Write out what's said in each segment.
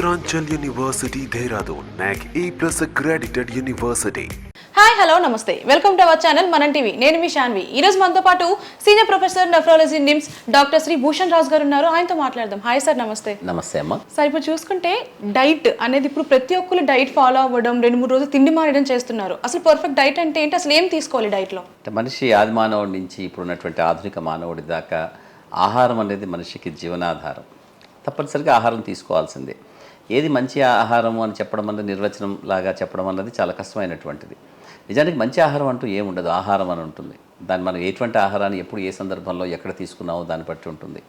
Uttaranchal University, Dehradun, NAC A plus accredited university. Hi hello నమస్తే welcome to our channel Manam TV నేను మీ శాన్వి ఈ రోజు మనతో పాటు senior professor nephrology NIMS doctor Shri Bhushan Raju garu ఉన్నారు. ఆయనతో మాట్లాడదాం. హాయ్ సార్ నమస్తే. నమస్తే అమ్మ. సార్ ఇప్పుడు చూసుకుంటే డైట్ అనేది ఇప్పుడు ప్రతి ఒక్కరు డైట్ ఫాలో అవ్వడం రెండు మూడు రోజులు తిండి మానేయడం చేస్తున్నారు. అసలు పర్ఫెక్ట్ డైట్ అంటే ఏంటి? అసలు ఏం తీసుకోవాలి డైట్లో? అంటే మనిషి ఆది మానవుడి నుంచి ఇప్పుడు ఉన్నటువంటి ఆధునిక మానవుడి దాకా ఆహారం అనేది మనిషికి జీవనాధారం. తప్పనిసరిగా ఆహారం తీసుకోవాల్సిందే. ఏది మంచి ఆహారం అని చెప్పడం అన్నది నిర్వచనం లాగా చెప్పడం అన్నది చాలా కష్టమైనటువంటిది. నిజానికి మంచి ఆహారం అంటూ ఏముండదు ఆహారం అని ఉంటుంది. దాన్ని మనం ఎటువంటి ఆహారాన్ని ఎప్పుడు ఏ సందర్భంలో ఎక్కడ తీసుకున్నామో దాన్ని బట్టి ఉంటుంది.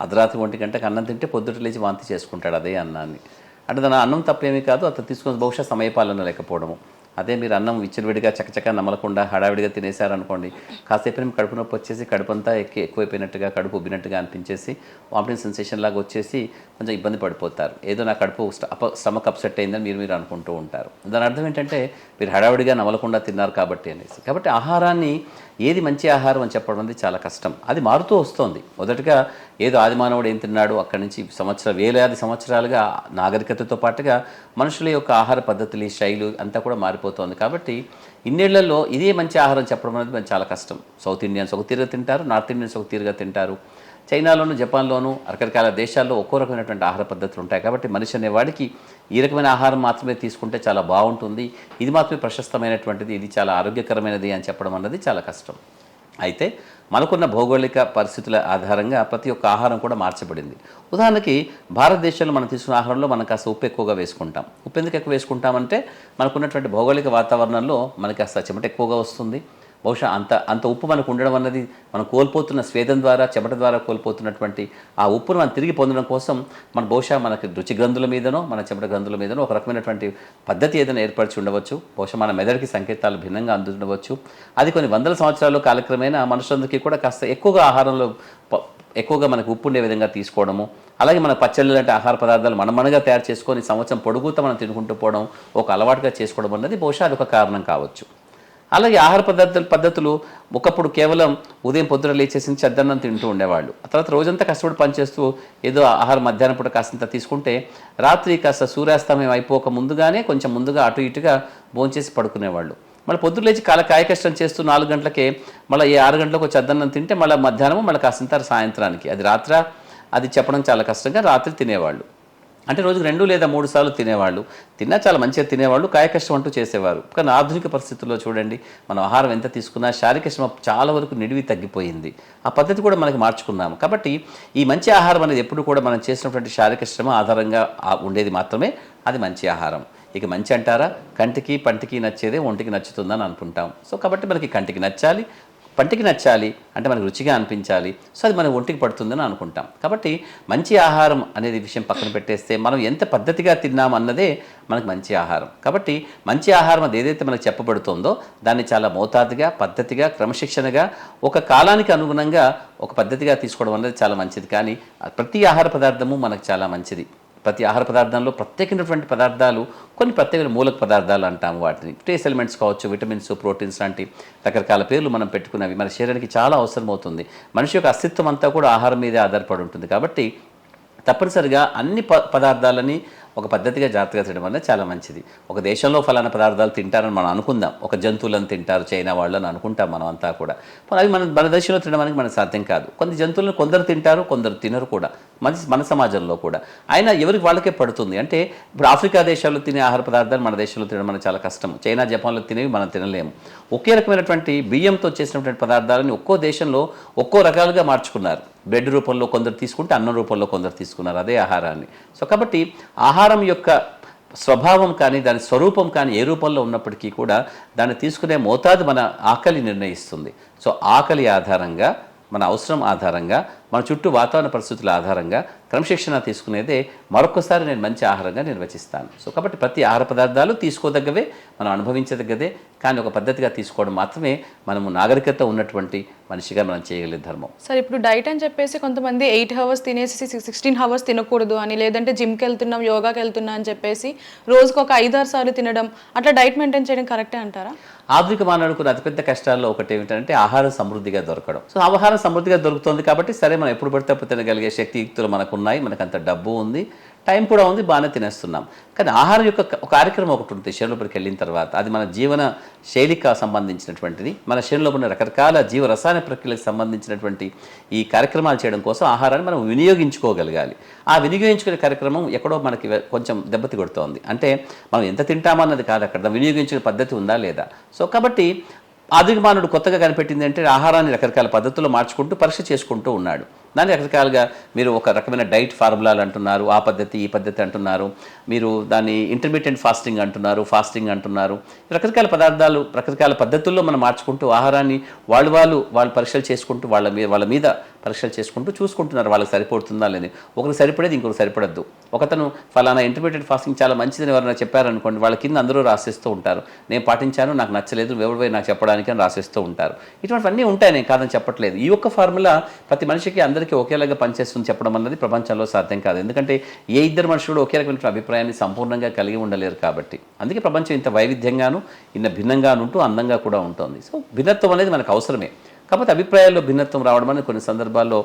అర్ధరాత్రి ఒంటి గంటకు అన్నం తింటే పొద్దుట లేచి వాంతి చేసుకుంటాడు అదే అన్నాన్ని. అంటే దాని అన్నం తప్పేమీ కాదు అతను తీసుకున్న బహుశా సమయపాలన లేకపోవడము. అదే మీరు అన్నం విచ్చలవిడిగా చకచక నమలకుండా హడావిడిగా తినేశారనుకోండి కాసేపు ఏమో కడుపు నొప్పి వచ్చేసి కడుపంతా ఎక్కి ఎక్కువైపోయినట్టుగా కడుపు ఉబ్బినట్టుగా అనిపించేసి వామిటింగ్ సెన్సేషన్ లాగా వచ్చేసి కొంచెం ఇబ్బంది పడిపోతారు. ఏదో నా కడుపు అప స్టమక్ అప్సెట్ అయిందని మీరు మీరు అనుకుంటూ ఉంటారు. దాని అర్థం ఏంటంటే మీరు హడావిడిగా నమలకుండా తిన్నారు కాబట్టి అనేసి. కాబట్టి ఆహారాన్ని ఏది మంచి ఆహారం అని చెప్పడం అనేది చాలా కష్టం. అది మారుతూ వస్తోంది. మొదటగా ఏదో ఆదిమానవుడు ఏం తిన్నాడు? అక్కడి నుంచి సంవత్సర వేలాది సంవత్సరాలుగా నాగరికతతో పాటుగా మనుషుల యొక్క ఆహార పద్ధతులు శైలు అంతా కూడా మారిపోతోంది. కాబట్టి ఇన్నేళ్ళలో ఇదే మంచి ఆహారం చెప్పడం అనేది చాలా కష్టం. సౌత్ ఇండియన్స్ ఒక తీరుగా తింటారు నార్త్ ఇండియన్స్ ఒక తీరుగా తింటారు. చైనాలోను జపాన్లోను రకరకాల దేశాల్లో ఒక్కో రకమైనటువంటి ఆహార పద్ధతులు ఉంటాయి. కాబట్టి మనిషి అనేవాడికి ఈ రకమైన ఆహారం మాత్రమే తీసుకుంటే చాలా బాగుంటుంది. ఇది మాత్రమే ప్రశస్తమైనటువంటిది ఇది చాలా ఆరోగ్యకరమైనది అని చెప్పడం అన్నది చాలా కష్టం. అయితే మనకున్న భౌగోళిక పరిస్థితుల ఆధారంగా ప్రతి ఒక్క ఆహారం కూడా మార్చబడింది. ఉదాహరణకి భారతదేశంలో మనం తీసుకున్న ఆహారంలో మనం కాస్త ఉప్పు ఎక్కువగా వేసుకుంటాం. ఉప్పు ఎందుకు ఎక్కువ వేసుకుంటామంటే మనకున్నటువంటి భౌగోళిక వాతావరణంలో మనకి కాస్త చెమట ఎక్కువగా వస్తుంది. బహుశా అంత అంత ఉప్పు మనకు ఉండడం అన్నది మనం కోల్పోతున్న స్వేదం ద్వారా చెమట ద్వారా కోల్పోతున్నటువంటి ఆ ఉప్పును మనం తిరిగి పొందడం కోసం మన బహుశా మనకి రుచి గ్రంథుల మీదనో మన చెమట గ్రంథుల మీదనో ఒక రకమైనటువంటి పద్ధతి ఏదైనా ఏర్పరిచి ఉండవచ్చు. బహుశా మన మెదడుకి సంకేతాలు భిన్నంగా అందుతుండవచ్చు అది కొన్ని వందల సంవత్సరాలు కాలక్రమేణా మనుషులందరికీ కూడా కాస్త ఎక్కువగా ఆహారంలో ఎక్కువగా మనకు ఉప్పు ఉండే విధంగా తీసుకోవడము అలాగే మన పచ్చళ్ళు లాంటి ఆహార పదార్థాలు మనం మనగా తయారు చేసుకొని సంవత్సరం పొడుగుతా మనం తినుకుంటూ పోవడం ఒక అలవాటుగా చేసుకోవడం అన్నది బహుశా అది ఒక కారణం కావచ్చు. అలాగే ఆహార పద్ధతులు పద్ధతులు ఒకప్పుడు కేవలం ఉదయం పొద్దున లేచేసి చెద్దన్నం తింటూ ఉండేవాళ్ళు. ఆ తర్వాత రోజంతా కష్టపడి పనిచేస్తూ ఏదో ఆహారం మధ్యాహ్నం పూట కాస్తంత తీసుకుంటే రాత్రి కాస్త సూర్యాస్తమయం అయిపోక ముందుగానే కొంచెం ముందుగా అటు ఇటుగా భోంచేసి పడుకునేవాళ్ళు. మళ్ళీ పొద్దున లేచి కాల కాయకష్టం చేస్తూ నాలుగు గంటలకే మళ్ళీ ఈ ఆరు గంటలకు ఒక చద్దన్నం తింటే మళ్ళీ మధ్యాహ్నం మళ్ళీ కాస్తంత సాయంత్రానికి. అది రాత్ర అది చెప్పడం చాలా కష్టంగా రాత్రి తినేవాళ్ళు. అంటే రోజుకు రెండు లేదా మూడు సార్లు తినేవాళ్ళు. తిన్నా చాలా మంచిగా తినేవాళ్ళు కాయకష్టం అంటూ చేసేవారు. కానీ ఆధునిక పరిస్థితుల్లో చూడండి మనం ఆహారం ఎంత తీసుకున్నా శారీరక శ్రమ చాలా వరకు నిడివి తగ్గిపోయింది. ఆ పద్ధతి కూడా మనకి మార్చుకున్నాము. కాబట్టి ఈ మంచి ఆహారం అనేది ఎప్పుడు కూడా మనం చేసినటువంటి శారీరక శ్రమ ఆధారంగా ఉండేది మాత్రమే అది మంచి ఆహారం. ఇక మంచి అంటారా? కంటికి పంటికి నచ్చేదే ఒంటికి నచ్చుతుందని అనుకుంటాం. సో కాబట్టి మనకి కంటికి నచ్చాలి పంటికి నచ్చాలి అంటే మనకు రుచిగా అనిపించాలి. సో అది మన ఒంటికి పడుతుందని అనుకుంటాం. కాబట్టి మంచి ఆహారం అనేది విషయం పక్కన పెట్టేస్తే మనం ఎంత పద్ధతిగా తిన్నాం అన్నదే మనకు మంచి ఆహారం. కాబట్టి మంచి ఆహారం అది ఏదైతే మనకు చెప్పబడుతుందో దాన్ని చాలా మోతాదుగా పద్ధతిగా క్రమశిక్షణగా ఒక కాలానికి అనుగుణంగా ఒక పద్ధతిగా తీసుకోవడం అనేది చాలా మంచిది. కానీ ప్రతి ఆహార పదార్థము మనకు చాలా మంచిది. ప్రతి ఆహార పదార్థంలో ప్రత్యేకమైనటువంటి పదార్థాలు కొన్ని ప్రత్యేక మూలక పదార్థాలు అంటాము వాటిని. ట్రేస్ ఎలిమెంట్స్ కావచ్చు విటమిన్స్ ప్రోటీన్స్ లాంటి రకరకాల పేర్లు మనం పెట్టుకున్నవి. మన శరీరానికి చాలా అవసరం అవుతుంది మనిషి యొక్క అస్తిత్వం అంతా కూడా ఆహారం మీదే ఆధారపడి ఉంటుంది. కాబట్టి తప్పనిసరిగా అన్ని ప పదార్థాలని ఒక పద్ధతిగా జాగ్రత్తగా తినడం అనేది చాలా మంచిది. ఒక దేశంలో ఫలానా పదార్థాలు తింటారని మనం అనుకుందాం. ఒక జంతువులను తింటారు చైనా వాళ్ళు అని అనుకుంటాం మనం అంతా కూడా. పోనీ అవి మన మన దేశంలో తినడానికి మనకు సాధ్యం కాదు. కొన్ని జంతువులను కొందరు తింటారు కొందరు తినరు కూడా. మన మన సమాజంలో కూడా. అయినా ఎవరికి వాళ్ళకే పడుతుంది. అంటే ఇప్పుడు ఆఫ్రికా దేశాల్లో తినే ఆహార పదార్థాలు మన దేశంలో తినడం మనకు చాలా కష్టం. చైనా జపాన్లో తినేవి మనం తినలేము. ఒకే రకమైనటువంటి బియ్యంతో చేసినటువంటి పదార్థాలని ఒక్కో దేశంలో ఒక్కో రకాలుగా మార్చుకున్నారు. బ్రెడ్ రూపంలో కొందరు తీసుకుంటే అన్నం రూపంలో కొందరు తీసుకున్నారు. అదే ఆహారాన్ని. సో కాబట్టి ఆహారం యొక్క స్వభావం కానీ దాని స్వరూపం కానీ ఏ రూపంలో ఉన్నప్పటికీ కూడా దాన్ని తీసుకునే మోతాదు మన ఆకలి నిర్ణయిస్తుంది. సో ఆకలి ఆధారంగా మన అవసరం ఆధారంగా మన చుట్టూ వాతావరణ పరిస్థితుల ఆధారంగా క్రమశిక్షణ తీసుకునేదే మరొకసారి నేను మంచి ఆహారంగా నిర్వచిస్తాను. సో కాబట్టి ప్రతి ఆహార పదార్థాలు తీసుకోదగ్గవే మనం అనుభవించదగ్గదే కానీ ఒక పద్ధతిగా తీసుకోవడం మాత్రమే మనము నాగరికత ఉన్నటువంటి మనిషిగా మనం చేయగలిగే ధర్మం. సార్ ఇప్పుడు డైట్ అని చెప్పేసి కొంతమంది ఎయిట్ అవర్స్ తినేసి సిక్స్టీన్ అవర్స్ తినకూడదు అని లేదంటే జిమ్కి వెళ్తున్నాం యోగాకి వెళ్తున్నా అని చెప్పేసి రోజుకు ఒక ఐదారు సార్లు తినడం అట్లా డైట్ మెయింటైన్ చేయడం కరెక్టే అంటారా? ఆధునిక మానవుడికి అతిపెద్ద కష్టాల్లో ఒకటి ఏమిటంటే ఆహారం సమృద్ధిగా దొరకడం. సో ఆహారం సమృద్ధిగా దొరుకుతుంది కాబట్టి సరే మనం ఎప్పుడు పడితే అప్పుడు తినగలిగే శక్తియుక్తులు మనకు ఉన్నాయి మనకు అంత డబ్బు ఉంది టైం కూడా ఉంది బాగానే తినేస్తున్నాం. కానీ ఆహారం యొక్క ఒక కార్యక్రమం ఒకటి ఉంటుంది శరీరం లోపలికి వెళ్ళిన తర్వాత. అది మన జీవన శైలికి సంబంధించినటువంటిది. మన శరీరంలో ఉన్న రకరకాల జీవ రసాయన ప్రక్రియలకు సంబంధించినటువంటి ఈ కార్యక్రమాలు చేయడం కోసం ఆహారాన్ని మనం వినియోగించుకోగలగాలి. ఆ వినియోగించుకునే కార్యక్రమం ఎక్కడో మనకి కొంచెం దెబ్బతి కొడుతోంది. అంటే మనం ఎంత తింటామన్నది కాదు అక్కడ. వినియోగించుకునే పద్ధతి ఉందా లేదా? సో కాబట్టి ఆధునిక కొత్తగా కనిపెట్టింది అంటే ఆహారాన్ని రకరకాల పద్ధతుల్లో మార్చుకుంటూ పరీక్ష చేసుకుంటూ ఉన్నాడు. దాన్ని రకరకాలుగా మీరు ఒక రకమైన డైట్ ఫార్ములాలు అంటున్నారు ఆ పద్ధతి ఈ పద్ధతి అంటున్నారు మీరు దాన్ని ఇంటర్మీడియట్ ఫాస్టింగ్ అంటున్నారు ఫాస్టింగ్ అంటున్నారు. రకరకాల పదార్థాలు రకరకాల పద్ధతుల్లో మనం మార్చుకుంటూ ఆహారాన్ని వాళ్ళు వాళ్ళు వాళ్ళు పరీక్షలు చేసుకుంటూ వాళ్ళ మీద వాళ్ళ మీద పరీక్షలు చేసుకుంటూ చూసుకుంటున్నారు వాళ్ళకి సరిపోతుందా లేని ఒకరికి సరిపడేది ఇంకొకరు సరిపడద్దు. ఒకతను ఫలానా ఇంటర్మీడియట్ ఫాస్టింగ్ చాలా మంచిదని ఎవరైనా చెప్పారనుకోండి వాళ్ళ కింద అందరూ రాసేస్తూ ఉంటారు. నేను పాటించాను నాకు నచ్చలేదు ఎవరిపై నాకు చెప్పడానికి అని రాసేస్తూ ఉంటారు. ఇటువంటివన్నీ ఉంటాయి నేను కాదని చెప్పట్లేదు. ఈ ఒక్క ఫార్ములా ప్రతి మనిషికి అందరికీ ఒకేలాగా పనిచేస్తుంది చెప్పడం అన్నది ప్రపంచంలో సాధ్యం కాదు. ఎందుకంటే ఏ ఇద్దరు మనుషులు ఒకే రకమైన అభిప్రాయాన్ని సంపూర్ణంగా కలిగి ఉండలేరు కాబట్టి. అందుకే ప్రపంచం ఇంత వైవిధ్యంగాను ఇంత భిన్నంగాను ఉంటూ అందంగా కూడా ఉంటుంది. సో భిన్నత్వం అనేది మనకు అవసరమే. కాకపోతే అభిప్రాయాల్లో భిన్నత్వం రావడం అనేది కొన్ని సందర్భాల్లో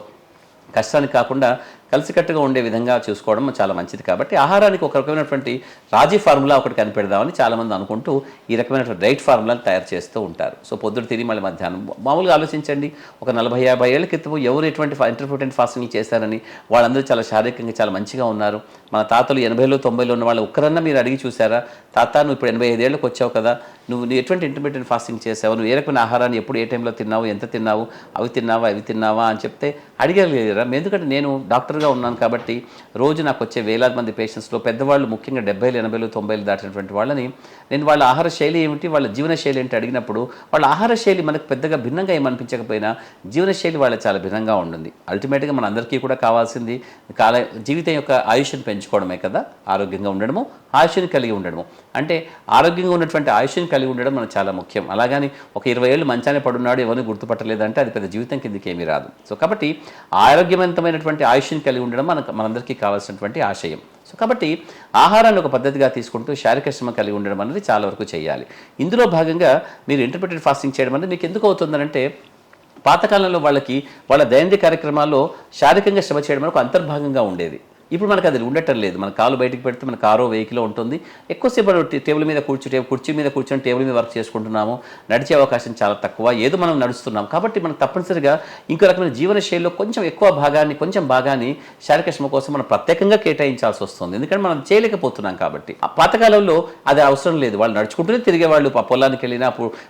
కష్టానికి కాకుండా కలిసికట్టుగా ఉండే విధంగా చూసుకోవడం చాలా మంచిది. కాబట్టి ఆహారానికి ఒక రకమైనటువంటి రాజీ ఫార్ములా ఒకటి కనిపెడదామని చాలామంది అనుకుంటూ ఈ రకమైనటువంటి డైట్ ఫార్ములాని తయారు చేస్తూ ఉంటారు. సో పొద్దున తిని మళ్ళీ మధ్యాహ్నం. మామూలుగా ఆలోచించండి. ఒక నలభై యాభై ఏళ్ళ క్రితం ఎవరు ఎటువంటి ఇంటర్మీడియట్ ఫాస్టింగ్ చేశారని వాళ్ళందరూ చాలా శారీరకంగా చాలా మంచిగా ఉన్నారు. మన తాతలు ఎనభైలో తొంభైలో ఉన్న వాళ్ళు ఒక్కరన్నా మీరు అడిగి చూసారా తాత నువ్వు ఇప్పుడు ఎనభై ఐదేళ్ళకి వచ్చావు కదా. నువ్వు నువ్వు ఎటువంటి ఇంటర్మీడియట్ ఫాస్టింగ్ చేసావు? నువ్వు ఏ రకమైన ఆహారాన్ని ఎప్పుడు ఏ టైంలో తిన్నావు? ఎంత తిన్నావు? అవి తిన్నావా? అవి తిన్నావా? అని చెప్తే అడిగలేరా? ఎందుకంటే నేను డాక్టర్ డాక్టర్గా ఉన్నాను కాబట్టి రోజు నాకు వచ్చే వేలాది మంది పేషెంట్స్లో పెద్దవాళ్ళు ముఖ్యంగా డెబ్బైలు ఎనభైలు తొంభైలు దాటినటువంటి వాళ్ళని నేను వాళ్ళ ఆహార శైలి ఏమిటి వాళ్ళ జీవన శైలి ఏంటి అడిగినప్పుడు వాళ్ళ ఆహార శైలి మనకు పెద్దగా భిన్నంగా ఏమనిపించకపోయినా జీవన శైలి వాళ్ళ చాలా భిన్నంగా ఉంటుంది. అల్టిమేట్గా మన అందరికీ కూడా కావాల్సింది కాల జీవితం యొక్క ఆయుష్ని పెంచుకోవడమే కదా ఆరోగ్యంగా ఉండడము ఆయుష్ని కలిగి ఉండడము. అంటే ఆరోగ్యంగా ఉన్నటువంటి ఆయుష్ని కలిగి ఉండడం మనకు చాలా ముఖ్యం. అలాగని ఒక ఇరవై ఏళ్ళు మంచానే పడున్నాడు ఎవరిని గుర్తుపట్టలేదంటే అది పెద్ద జీవితం కిందకి ఏమీ రాదు. సో కాబట్టి ఆరోగ్యవంతమైనటువంటి ఆయుష్ని కలిగి ఉండడం మనకు మనందరికీ కావాల్సినటువంటి ఆశయం. సో కాబట్టి ఆహారాన్ని ఒక పద్ధతిగా తీసుకుంటూ శారీరక శ్రమ కలిగి ఉండడం అనేది చాలా వరకు చేయాలి. ఇందులో భాగంగా మీరు ఇంటర్మీడియట్ ఫాస్టింగ్ చేయడం అనేది మీకు ఎందుకు అవుతుందనంటే పాతకాలంలో వాళ్ళకి వాళ్ళ దైనందిక కార్యక్రమాల్లో శారీరకంగా శ్రమ చేయడం అనేది ఒక అంతర్భాగంగా ఉండేది. ఇప్పుడు మనకు అది ఉండటం లేదు. మన కాలు బయటకు పెడితే మన కారో వెహికల్ ఉంటుంది. ఎక్కువసేపు టేబుల్ మీద కూర్చు కుర్చీ మీద కూర్చొని టేబుల్ మీద వర్క్ చేసుకుంటున్నాము. నడిచే అవకాశం చాలా తక్కువ. ఏదో మనం నడుస్తున్నాం. కాబట్టి మనం తప్పనిసరిగా ఇంకో రకమైన జీవన శైలిలో కొంచెం ఎక్కువ భాగాన్ని కొంచెం భాగాన్ని శారీరక శ్రమ కోసం మనం ప్రత్యేకంగా కేటాయించాల్సి వస్తుంది. ఎందుకంటే మనం చేయలేకపోతున్నాం కాబట్టి. ఆ పాతకాలంలో అది అవసరం లేదు. వాళ్ళు నడుచుకుంటూనే తిరిగేవాళ్ళు. ప- పొలానికి వెళ్ళినా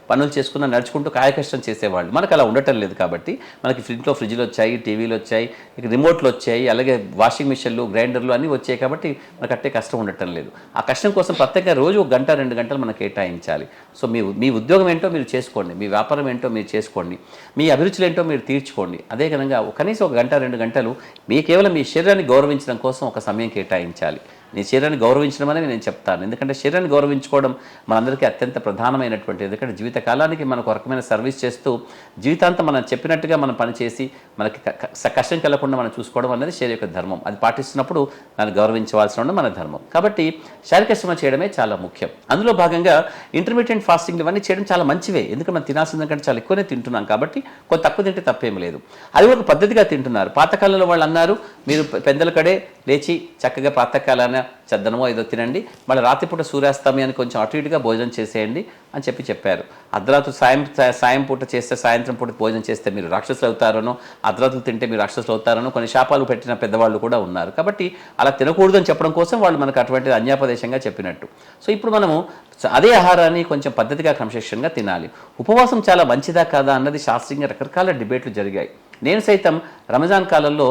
పనులు చేసుకున్నా నడుచుకుంటూ కాయకష్టం చేసేవాళ్ళు. మనకు అలా ఉండటం లేదు కాబట్టి మనకి ఫ్రిడ్జ్లో ఫ్రిడ్జ్లు వచ్చాయి టీవీలు వచ్చాయి రిమోట్లు వచ్చాయి అలాగే వాషింగ్ మిషన్లు గ్రైండర్లు అన్నీ వచ్చాయి కాబట్టి మనకు అట్టే కష్టం ఉండటం లేదు. ఆ కష్టం కోసం ప్రత్యేక రోజు ఒక గంట రెండు గంటలు మనం కేటాయించాలి. సో మీ మీ ఉద్యోగం ఏంటో మీరు చేసుకోండి. మీ వ్యాపారం ఏంటో మీరు చేసుకోండి. మీ అభిరుచులు ఏంటో మీరు తీర్చుకోండి. అదే విధంగా ఒక- కనీసం ఒక గంట రెండు గంటలు మీ కేవలం మీ శరీరాన్ని గౌరవించడం కోసం ఒక సమయం కేటాయించాలి. నీ శరీరాన్ని గౌరవించడం అనేది నేను చెప్తాను. ఎందుకంటే శరీరాన్ని గౌరవించుకోవడం మనందరికీ అత్యంత ప్రధానమైనటువంటి ఎందుకంటే జీవితకాలానికి మనకు ఒక రకమైన సర్వీస్ చేస్తూ జీవితాంతం మనం చెప్పినట్టుగా మనం పనిచేసి మనకి కష్టం కలగకుండా మనం చూసుకోవడం అనేది శరీర యొక్క ధర్మం. అది పాటిస్తున్నప్పుడు దాన్ని గౌరవించవలసిన ఉండడం మన ధర్మం. కాబట్టి శారీరక శ్రమ చేయడమే చాలా ముఖ్యం. అందులో భాగంగా ఇంటర్మీడియట్ ఫాస్టింగ్ ఇవన్నీ చేయడం చాలా మంచివే. ఎందుకంటే మనం తినాల్సిన కంటే చాలా ఎక్కువనే తింటున్నాం కాబట్టి కొంత తక్కువ తింటే తప్పేం లేదు. అది ఒక పద్ధతిగా తింటున్నారు. పాతకాలంలో వాళ్ళు అన్నారు మీరు పెద్దల కడే లేచి చక్కగా ప్రాతకాలాన చద్దనమో ఏదో తినండి మళ్ళీ రాత్రిపూట సూర్యాస్తమయాన్ని కొంచెం అటు ఇటుగా భోజనం చేసేయండి అని చెప్పి చెప్పారు. అర్ధరాత్రి సాయం సాయం పూట చేస్తే సాయంత్రం పూట భోజనం చేస్తే మీరు రాక్షసులు అవుతారనో అర్ధరాత్రులు తింటే మీరు రాక్షసులు అవుతారనో కొన్ని శాపాలు పెట్టిన పెద్దవాళ్ళు కూడా ఉన్నారు. కాబట్టి అలా తినకూడదు అని చెప్పడం కోసం వాళ్ళు మనకు అటువంటి అన్యాపదేశంగా చెప్పినట్టు. సో ఇప్పుడు మనము అదే ఆహారాన్ని కొంచెం పద్ధతిగా క్రమశిక్షణగా తినాలి. ఉపవాసం చాలా మంచిదా కాదా అన్నది శాస్త్రీయంగా రకరకాల డిబేట్లు జరిగాయి. నేను సైతం రంజాన్ కాలంలో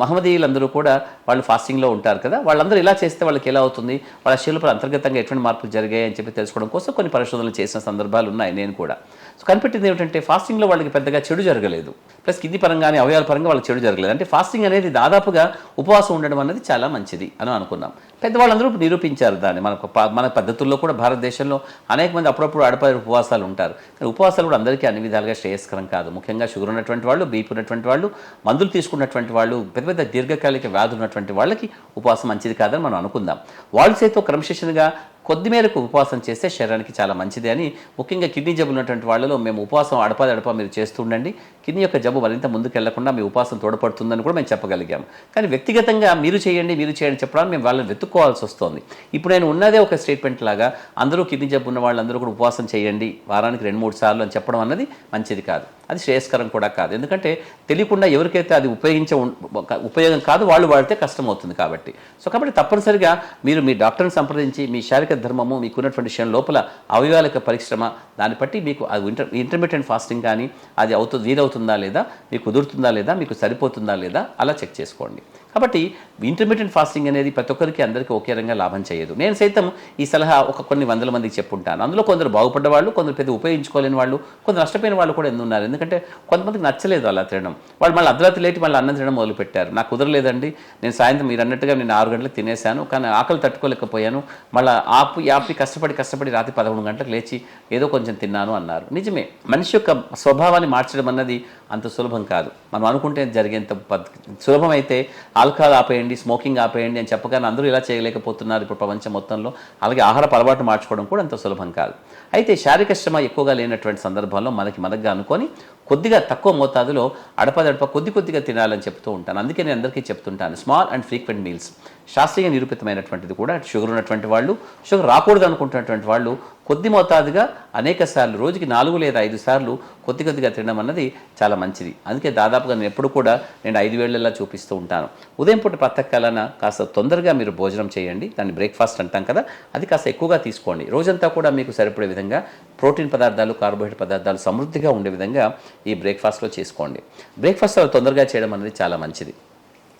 మహమ్మదీయులందరూ కూడా వాళ్ళు ఫాస్టింగ్లో ఉంటారు కదా వాళ్ళందరూ ఇలా చేస్తే వాళ్ళకి ఎలా అవుతుంది? వాళ్ళ శిల్పులు అంతర్గతంగా ఎటువంటి మార్పులు జరిగాయి అని చెప్పి తెలుసుకోవడం కోసం కొన్ని పరిశోధనలు చేసిన సందర్భాలు ఉన్నాయి నేను కూడా. సో కనిపెట్టింది ఏమిటంటే ఫాస్టింగ్లో వాళ్ళకి పెద్దగా చెడు జరగలేదు. ప్లస్ కింది పరంగానే అవయవాల పరంగా వాళ్ళకి చెడు జరగలేదు. అంటే ఫాస్టింగ్ అనేది దాదాపుగా ఉపవాసం ఉండడం అనేది చాలా మంచిది అని అనుకున్నాం. పెద్దవాళ్ళందరూ నిరూపించారు దాన్ని. మనకు ప- మన పద్ధతుల్లో కూడా భారతదేశంలో అనేక మంది అప్పుడప్పుడు అడప ఉపవాసాలు ఉంటారు. కానీ ఉపవాసాలు కూడా అందరికీ అన్ని విధాలుగా శ్రేయస్కరం కాదు. ముఖ్యంగా షుగర్ ఉన్నటువంటి వాళ్ళు బీపీ ఉన్నటువంటి వాళ్ళు మందులు తీసుకున్నటువంటి వాళ్ళు పెద్ద పెద్ద దీర్ఘకాలిక వ్యాధులు ఉన్నటువంటి వాళ్ళకి ఉపవాసం మంచిది కాదని మనం అనుకుందాం. వాళ్ళు చేతితో క్రమశిక్షణగా కొద్ది మేరకు ఉపవాసం చేస్తే శరీరానికి చాలా మంచిది అని ముఖ్యంగా కిడ్నీ జబ్బు ఉన్నటువంటి వాళ్ళలో మేము ఉపవాసం అడపా అడప మీరు చేస్తూ ఉండండి. కిడ్నీ యొక్క జబ్బు మరింత ముందుకు వెళ్ళకుండా మీ ఉపవాసం తోడ్పడుతుందని కూడా మేము చెప్పగలిగాం కానీ వ్యక్తిగతంగా మీరు చేయండి మీరు చేయండి చెప్పడానికి మేము వాళ్ళని వెతుక్కోవాల్సి వస్తుంది. ఇప్పుడు నేను ఉన్నదే ఒక స్టేట్మెంట్ లాగా అందరూ కిడ్నీ జబ్బు ఉన్న వాళ్ళందరూ కూడా ఉపవాసం చేయండి వారానికి రెండు మూడు సార్లు అని చెప్పడం అన్నది మంచిది కాదు. అది శ్రేయస్కరం కూడా కాదు. ఎందుకంటే తెలియకుండా ఎవరికైతే అది ఉపయోగించ ఉం- ఒక ఉపయోగం కాదు వాళ్ళు వాడితే కష్టం అవుతుంది కాబట్టి. సో కాబట్టి తప్పనిసరిగా మీరు మీ డాక్టర్ని సంప్రదించి మీ శారీరక ధర్మము మీకున్నటువంటి విషయం లోపల అవయవాలక పరిశ్రమ దాన్ని బట్టి మీకు అది ఇంటర్ ఇంటర్మీడియట్ ఫాస్టింగ్ కానీ అది అవుతుంది వీలవుతుందా లేదా మీకు కుదురుతుందా లేదా మీకు సరిపోతుందా లేదా అలా చెక్ చేసుకోండి. కాబట్టి ఇంటర్మీడియట్ ఫాస్టింగ్ అనేది ప్రతి ఒక్కరికి అందరికీ ఒకే రకంగా లాభం చేయదు. నేను సైతం ఈ సలహా ఒక కొన్ని వందల మందికి చెప్పుంటాను. అందులో కొందరు బాగుపడ్డ వాళ్ళు కొందరు పెద్ద ఉపయోగించుకోలేని వాళ్ళు కొందరు నష్టపోయిన వాళ్ళు కూడా ఎన్ని ఉన్నారు. ఎందుకంటే కొంతమందికి నచ్చలేదు అలా తినడం. వాళ్ళు మళ్ళీ అర్ధరాత్రి లేటి మళ్ళీ అన్నం తినడం మొదలుపెట్టారు. నాకు కుదరలేదండి. నేను సాయంత్రం మీరు అన్నట్టుగా నేను ఆరు గంటలకు తినేశాను. కానీ ఆకలి తట్టుకోలేకపోయాను. మళ్ళీ ఆపి ఆపి కష్టపడి కష్టపడి రాత్రి పదకొండు గంటలకు లేచి ఏదో కొంచెం తిన్నాను అన్నారు. నిజమే మనిషి యొక్క స్వభావాన్ని మార్చడం అన్నది అంత సులభం కాదు. మనం అనుకుంటే జరిగేంత సులభమైతే సులభం అయితే ఆల్కహాల్ ఆపేయండి స్మోకింగ్ ఆపేయండి అని చెప్పగానే అందరూ ఇలా చేయలేకపోతున్నారు ఇప్పుడు ప్రపంచం మొత్తంలో. అలాగే ఆహార అలవాటు మార్చుకోవడం కూడా అంత సులభం కాదు. అయితే శారీరక శ్రమ ఎక్కువగా లేనటువంటి సందర్భంలో మనకి మనగ్గా అనుకొని కొద్దిగా తక్కువ మోతాదులో అడపదడప కొద్ది కొద్దిగా తినాలని చెప్తూ ఉంటాను. అందుకే నేను అందరికీ చెప్తుంటాను స్మాల్ అండ్ ఫ్రీక్వెంట్ మీల్స్. శాస్త్రీయ నిరూపితమైనటువంటిది కూడా షుగర్ ఉన్నటువంటి వాళ్ళు షుగర్ రాకూడదు అనుకుంటున్నటువంటి వాళ్ళు కొద్ది మోతాదుగా అనేక సార్లు రోజుకి నాలుగు లేదా ఐదు సార్లు కొద్ది కొద్దిగా తినడం అన్నది చాలా మంచిది. అందుకే దాదాపుగా నేను ఎప్పుడు కూడా నేను ఐదు వేళ్ళలా చూపిస్తూ ఉంటాను. ఉదయం పూట ప్రతకాలన కాస్త తొందరగా మీరు భోజనం చేయండి. దాన్ని బ్రేక్ఫాస్ట్ అంటాం కదా అది కాస్త ఎక్కువగా తీసుకోండి. రోజంతా కూడా మీకు సరిపడే విధంగా ప్రోటీన్ పదార్థాలు కార్బోహైడ్రేట్ పదార్థాలు సమృద్ధిగా ఉండే విధంగా ఈ బ్రేక్ఫాస్ట్లో చేసుకోండి. బ్రేక్ఫాస్ట్ తొందరగా చేయడం అనేది చాలా మంచిది.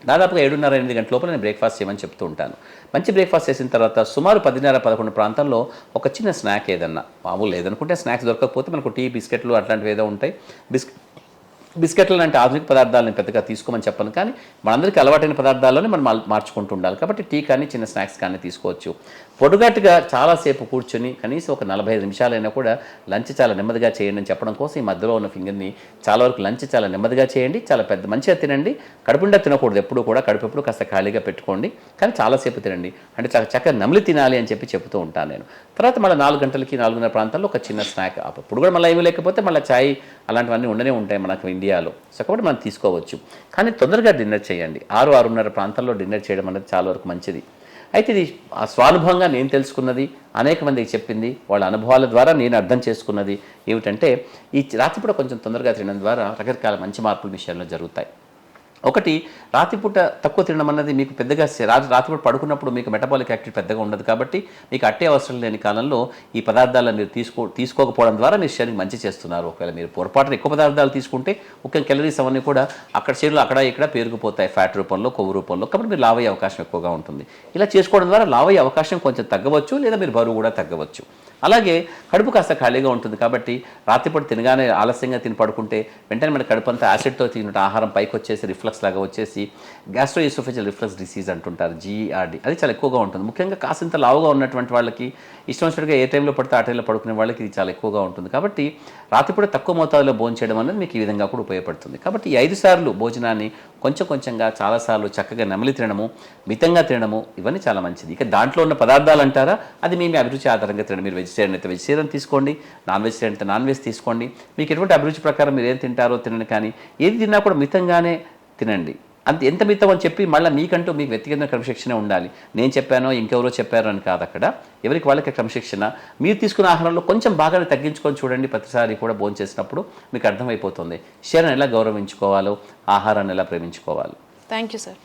దాదాపుగా ఏడున్నర ఎనిమిది గంటల లోపల నేను బ్రేక్ఫాస్ట్ చేయమని చెప్తూ ఉంటాను. మంచి బ్రేక్ఫాస్ట్ చేసిన తర్వాత సుమారు పదిన్నర పదకొండు ప్రాంతాల్లో ఒక చిన్న స్నాక్ ఏదన్నా. మామూలు లేదనుకుంటే స్నాక్స్ దొరకకపోతే మనకు టీ బిస్కెట్లు అట్లాంటివి ఏదో ఉంటాయి. బిస్కెట్ బిస్కెట్లు లాంటి ఆధునిక పదార్థాలను పెద్దగా తీసుకోమని చెప్పను కానీ మనందరికీ అలవాటైన పదార్థాల్లోనే మనం మార్చుకుంటూ ఉండాలి. కాబట్టి టీ కానీ చిన్న స్నాక్స్ కానీ తీసుకోవచ్చు. పొడుగట్టుగా చాలాసేపు కూర్చొని కనీసం ఒక నలభై ఐదు నిమిషాలైనా కూడా లంచ్ చాలా నెమ్మదిగా చేయండి అని చెప్పడం కోసం ఈ మధ్యలో ఉన్న ఫింగర్ని చాలా వరకు లంచ్ చాలా నెమ్మదిగా చేయండి. చాలా పెద్ద మంచిగా తినండి. కడుపుండా తినకూడదు. ఎప్పుడు కూడా కడుపు ఎప్పుడు కాస్త ఖాళీగా పెట్టుకోండి. కానీ చాలాసేపు తినండి. అంటే చాలా చక్కగా నమిలి తినాలి అని చెప్పి చెప్తూ ఉంటాను నేను. తర్వాత మళ్ళీ నాలుగు గంటలకి నాలుగున్నర ప్రాంతాల్లో ఒక చిన్న స్నాక్ అప్పుడు కూడా మళ్ళీ ఏమీ లేకపోతే మళ్ళీ చాయ్ అలాంటివన్నీ ఉండనే ఉంటాయి మనకు ఇండియాలో. సో కాబట్టి మనం తీసుకోవచ్చు. కానీ తొందరగా డిన్నర్ చేయండి. ఆరు ఆరున్నర ప్రాంతాల్లో డిన్నర్ చేయడం అనేది చాలా వరకు మంచిది. అయితే ఇది ఆ స్వానుభవంగా నేను తెలుసుకున్నది అనేక మందికి చెప్పింది వాళ్ళ అనుభవాల ద్వారా నేను అర్థం చేసుకున్నది ఏమిటంటే ఈ రాత్రిపూట కొంచెం తొందరగా తినడం ద్వారా రకరకాల మంచి మార్పులు విషయంలో జరుగుతాయి. ఒకటి రాత్రిపూట తక్కువ తినడం అన్నది మీకు పెద్దగా రాత్రి రాత్రిపూట పడుకున్నప్పుడు మీకు మెటబాలిక్ యాక్టివిటీ పెద్దగా ఉండదు కాబట్టి మీకు అట్టే అవసరం లేని కాలంలో ఈ పదార్థాలను మీరు తీసుకో తీసుకోకపోవడం ద్వారా మీరు శరీరం మంచి చేస్తున్నారు. ఒకవేళ మీరు పొరపాటున ఎక్కువ పదార్థాలు తీసుకుంటే ముఖ్యంగా కెలరీస్ అవన్నీ కూడా అక్కడ శరీరంలో అక్కడ ఇక్కడ పేరుకుపోతాయి. ఫ్యాట్ రూపంలో కొవ్వు రూపంలో. కాబట్టి మీరు లావయ్యే అవకాశం ఎక్కువగా ఉంటుంది. ఇలా చేసుకోవడం ద్వారా లావయ్యే అవకాశం కొంచెం తగ్గవచ్చు లేదా మీరు బరువు కూడా తగ్గవచ్చు. అలాగే కడుపు కాస్త ఖాళీగా ఉంటుంది కాబట్టి రాత్రిపూట తినగానే ఆలస్యంగా తిని పడుకుంటే వెంటనే మన కడుపు అంతా యాసిడ్తో తిన్నట్టు ఆహారం పైకి వచ్చేసి రిఫ్లక్స్ లాగా వచ్చేసి గ్యాస్ట్రో ఈసోఫేజల్ రిఫ్లక్స్ డిసీజ్ అంటుంటారు జీఆర్డి అది చాలా ఎక్కువగా ఉంటుంది. ముఖ్యంగా కాసింత లావుగా ఉన్నటువంటి వాళ్ళకి ఇష్టం వచ్చినట్టుగా ఏ టైంలో పడితే ఆ టైంలో పడుకునే వాళ్ళకి ఇది చాలా ఎక్కువగా ఉంటుంది. కాబట్టి రాత్రిపూట తక్కువ మోతాదులో భోంచేయడం అనేది మీకు ఈ విధంగా కూడా ఉపయోగపడుతుంది. కాబట్టి ఈ ఐదు సార్లు భోజనాన్ని కొంచెం కొంచెంగా చాలాసార్లు చక్కగా నమిలి తినడము మితంగా తినడము ఇవన్నీ చాలా మంచిది. ఇక దాంట్లో ఉన్న పదార్థాలు అంటారా? అది మీ అభిరుచి ఆధారంగా తినడం. మీరు వెజిటేరియన్ అయితే వెజిటేరియన్ తీసుకోండి నాన్ వెజిటేరియన్ అయితే నాన్ వెజ్ తీసుకోండి. మీకు ఎటువంటి అభిరుచి ప్రకారం మీరు ఏం తింటారో తినండి కానీ ఏది తిన్నా కూడా మితంగానే తినండి. అంత ఎంత మితం అని చెప్పి మళ్ళీ మీకంటూ మీకు వ్యక్తిగత క్రమశిక్షణ ఉండాలి. నేను చెప్పానో ఇంకెవరో చెప్పారో అని కాదు అక్కడ. ఎవరికి వాళ్ళకి క్రమశిక్షణ. మీరు తీసుకున్న ఆహారంలో కొంచెం బాగానే తగ్గించుకొని చూడండి ప్రతిసారి కూడా భోజనం చేసినప్పుడు మీకు అర్థమైపోతుంది. శరీరం ఎలా గౌరవించుకోవాలో ఆహారాన్ని ఎలా ప్రేమించుకోవాలో. Thank you sir